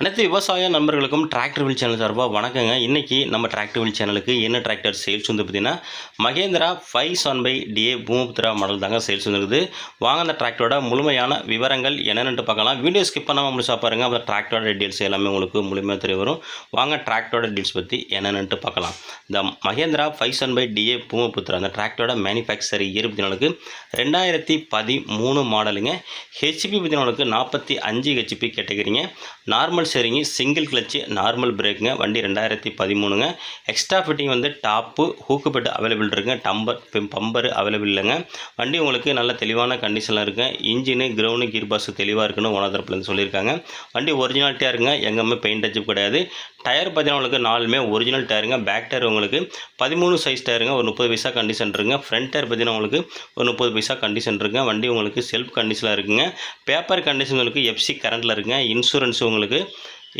அனைத்து விவசாய நண்பர்களுக்கும் டிராக்டர் வில் சேனல் சார்பாக வணக்கங்க. இன்றைக்கி நம்ம டிராக்டர் வில் சேனலுக்கு என்ன டிராக்டர் சேல்ஸ் வந்து பார்த்தீங்கன்னா Mahindra five seven five DI Bhoomiputra model தாங்க சேல்ஸ் வந்துருக்குது வாங்க அந்த டிராக்டரோட முழுமையான விவரங்கள் என்னென்னு பார்க்கலாம். வீடியோ ஸ்கிப் பண்ணாமல் முழுசாக பாருங்கள் அந்த டிராக்டரோட டீட்டெயில்ஸ் எல்லாமே உங்களுக்கு முழுமையாக தெரிய வரும். வாங்க டிராக்டரோட டீட்டெயில்ஸ் பற்றி என்னென்னு பார்க்கலாம். இந்த Mahindra five seven five DI Bhoomiputra அந்த டிராக்டரோட மேனுஃபேக்சர் இயர் பதினாலுக்கு ரெண்டாயிரத்தி பதிமூணு மாடலுங்க ஹெச்பி பதினாலுக்கு நாற்பத்தி அஞ்சு ஹெச்பி கேட்டகிரிங்க. நார்மல் சரிங்க சிங்கிள் கிளச்சு நார்மல் பிரேக்குங்க வண்டி ரெண்டாயிரத்தி பதிமூணுங்க. எக்ஸ்ட்ரா ஃபிட்டிங் வந்து டாப்பு ஹூக்கு பெட் அவைலபிள் இருக்குங்க. டம்பர் பம்பர் அவைலபிள் இல்லைங்க. வண்டி உங்களுக்கு நல்ல தெளிவான கண்டிஷனில் இருக்குங்க இன்ஜினு கிரவுண்டு கீர் பாஸ் தெளிவாக இருக்குன்னு ஓனர் சொல்லியிருக்காங்க. வண்டி ஒரிஜினாலிட்டியாக இருக்குங்க எங்கேயுமே பெயிண்ட் அச்சு கிடையாது. டயர் பார்த்தீங்கன்னா உங்களுக்கு நாலுமே ஒரிஜினல் டயருங்க பேக் டயர் உங்களுக்கு பதிமூணு சைஸ் டயருங்க ஒரு முப்பது பைசா கண்டிஷன் இருக்குங்க. ஃப்ரண்ட் டயர் பார்த்தீங்கன்னா உங்களுக்கு ஒரு முப்பது பைசா கண்டிஷன் இருக்குங்க. வண்டி உங்களுக்கு செல்ஃப் கண்டிஷனில் இருக்குங்க. பேப்பர் கண்டிஷன் உங்களுக்கு எஃப்சி கரண்டில் இருக்குங்க. இன்சூரன்ஸ் உங்களுக்கு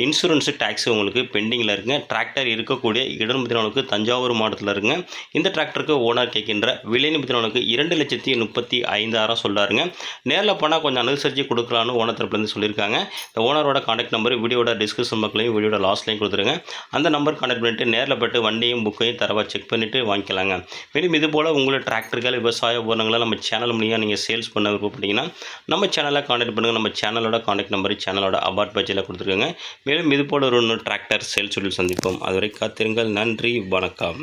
இன்சூரன்ஸு டேக்ஸ் உங்களுக்கு பெண்டிங்கில் இருக்குங்க டிராக்டர் இருக்கக்கூடிய இடம் தஞ்சாவூர் மாவட்டத்தில் இருக்குங்க இந்த டிராக்டருக்கு ஓனர் கேட்கின்ற விலைன்னு பற்றினவனுக்கு இரண்டு லட்சத்தி முப்பத்தி ஐந்தாயிரம் சொல்கிறாருங்க நேரில் போனால் கொஞ்சம் அனுசரித்து கொடுக்கலான்னு ஓனர் தரப்புலேருந்து சொல்லியிருக்காங்க. இந்த ஓனரோட காண்டாக்ட் நம்பர் வீடியோட டிஸ்கிரிப்ஷன் பக்கலையும் வீடியோட லாஸ்ட்லையும் கொடுத்துருங்க. அந்த நம்பர் காண்டாக்ட் பண்ணிட்டு நேரில் போய்ட்டு வண்டியும் புக்கையும் தரவாக செக் பண்ணிவிட்டு வாங்கிக்கலாங்க. மேலும் இது போல் உங்களோட டிராக்டர்கள் விவசாய உபகரணங்களை நம்ம சேனல் மூலியம் நீங்கள் சேல்ஸ் பண்ண விருப்பப்பட்டீங்கன்னா நம்ம சேனலை காண்டாக்ட் பண்ணுங்கள் நம்ம சேனலோட காண்டாக்ட் நம்பர் சேனலோட அபார்ட் பட்ஜெட்டில் கொடுத்துருக்கோங்க. மேலும் இது போல ஒரு டிராக்டர் சேல்ஸ் சந்திப்போம். அதுவரை காத்திருங்கள். நன்றி. வணக்கம்.